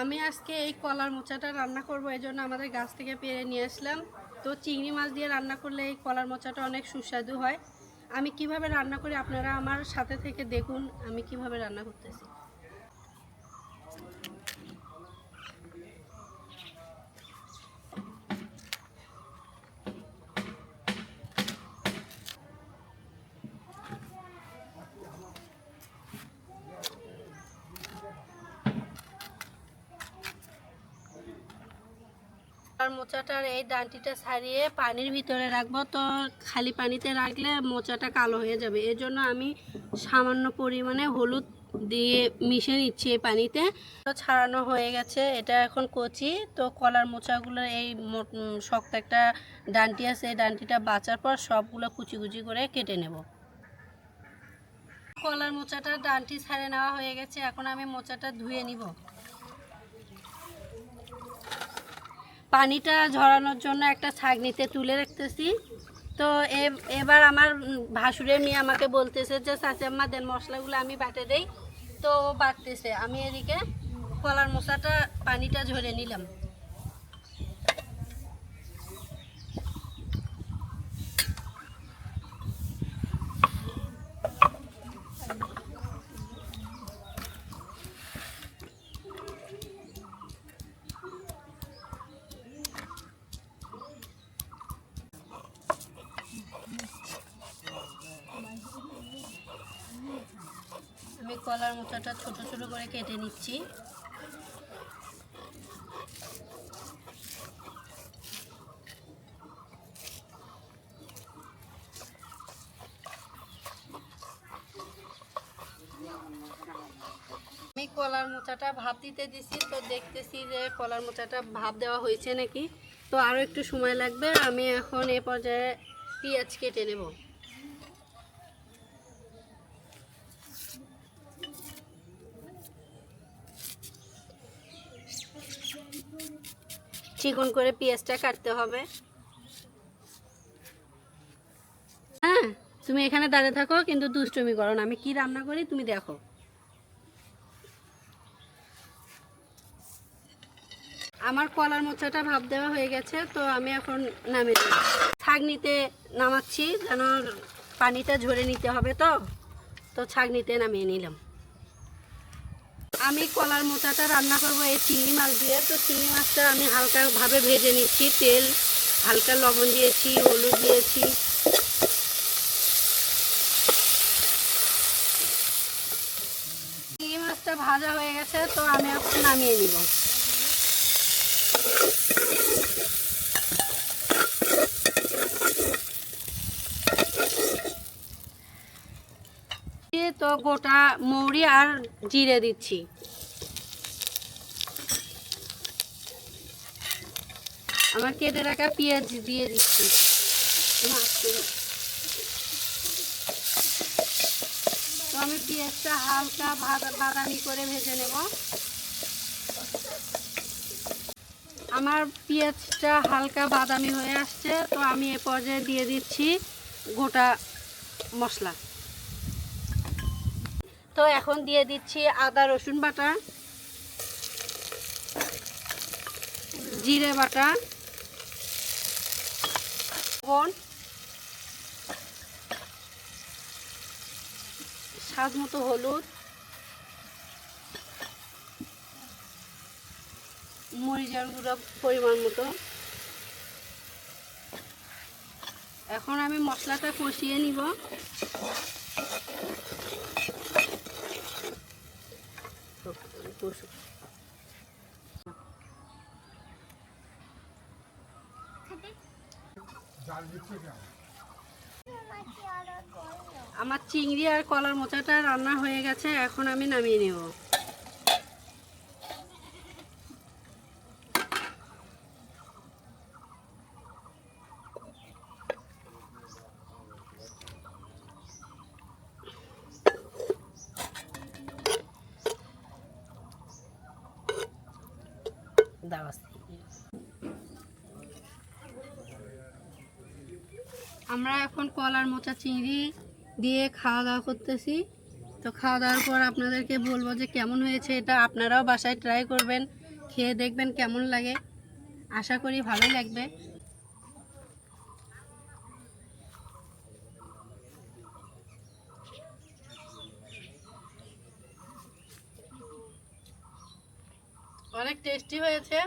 আমি আজকে এই কলার মোচাটা রান্না করব, এই জন্য আমাদের গাছ থেকে পেরে নিয়ে আসলাম। তো চিংড়ি মাছ দিয়ে রান্না করলে এই কলার মোচাটা অনেক সুস্বাদু হয়। আমি কীভাবে রান্না করি আপনারা আমার সাথে থেকে দেখুন, আমি কীভাবে রান্না করতেছি। মোচাটার এই ডানটিটা ছাড়িয়ে পানির ভিতরে রাখব। তো খালি পানিতে রাখলে মোচাটা কালো হয়ে যাবে। এর জন্য আমি সামান্য পরিমাণে হলুদ দিয়ে মিশে নিচ্ছি এই পানিতে। তো ছাড়ানো হয়ে গেছে। এটা এখন কচি। তো কলার মোচাগুলোর এই শক্ত একটা ডান্টি আছে। এই ডান্টিটা বাঁচার পর সবগুলো কুচি কুচি করে কেটে নেব। কলার মোচাটার ডান্টি ছাড়ে নেওয়া হয়ে গেছে। এখন আমি মোচাটা ধুয়ে নিব। পানিটা ঝরানোর জন্য একটা ছাগনিতে তুলে রাখতেছি। তো এবার আমার ভাসুরের মেয়ে আমাকে বলতেছে যে চাচাম্মা দেন মশলাগুলো আমি বাটে দেই। তো বাটতেছে। আমি এদিকে কলার মশলাটা পানিটা ঝরে নিলাম। আমি কলার মোচাটা ছোট ছোট করে কেটে নিচ্ছি। আমি কলার মোচাটা ভাপ দিতে দিছি, তো দেখতেছি যে কলার মোচাটা ভাপ দেওয়া হয়েছে নাকি। তো আরও একটু সময় লাগবে, আমি এখন এ পর্যায়ে পেঁয়াজ কেটে নেব। চিকন করে পেঁয়াজটা কাটতে হবে। হ্যাঁ তুমি এখানে দাঁড়িয়ে থাকো, কিন্তু দুষ্টুমি করো না। আমি কি রান্না করি তুমি দেখো। আমার কলার মোচাটা ভাব দেওয়া হয়ে গেছে, তো আমি এখন নামিয়ে দেব ছাগনিতে নামাচ্ছি, যেন পানিটা ঝরে নিতে হবে তো। তো ছাগনিতে নামিয়ে নিলাম। আমি কলার মোচাটা রান্না করব এই চিংড়ি মাছ দিয়ে। তো চিংড়ি মাছটা আমি হালকাভাবে ভেজে নিচ্ছি, তেল, হালকা লবণ দিয়েছি, হলুদ দিয়েছি। চিংড়ি মাছটা ভাজা হয়ে গেছে, তো আমি এখন নামিয়ে নিব। তো গোটা মৌরি আর জিরে দিচ্ছি। আমার কেটে রাখা পেঁয়াজ দিয়ে দিচ্ছি। তো আমি পেঁয়াজটা হালকা বাদামি করে ভেজে নেব। আমার পেঁয়াজটা হালকা বাদামি হয়ে আসছে, তো আমি এ পর্যায়ে দিয়ে দিচ্ছি গোটা মশলা। তো এখন দিয়ে দিচ্ছি আদা, রসুন বাটা, জিরে বাটা, লবণ, স্বাদ মতো হলুদ, মরিচার গুঁড়ো পরিমাণ মতো। এখন আমি মশলাটা কষিয়ে নিব। কষু আমার চিংড়ি আর কলার মোচাটা রান্না হয়ে গেছে এখন আমি নামিয়ে নেব। আমরা এখন কলার মোচা চিংড়ি দিয়ে খাওয়া দাওয়া করতেছি। তো খাওয়া দাওয়ার পর আপনাদেরকে বলব যে কেমন হয়েছে এটা আপনারাও বাসায় ট্রাই করবেন, খেয়ে দেখবেন কেমন লাগে। আশা করি ভালোই লাগবে। অনেক টেস্টি হয়েছে।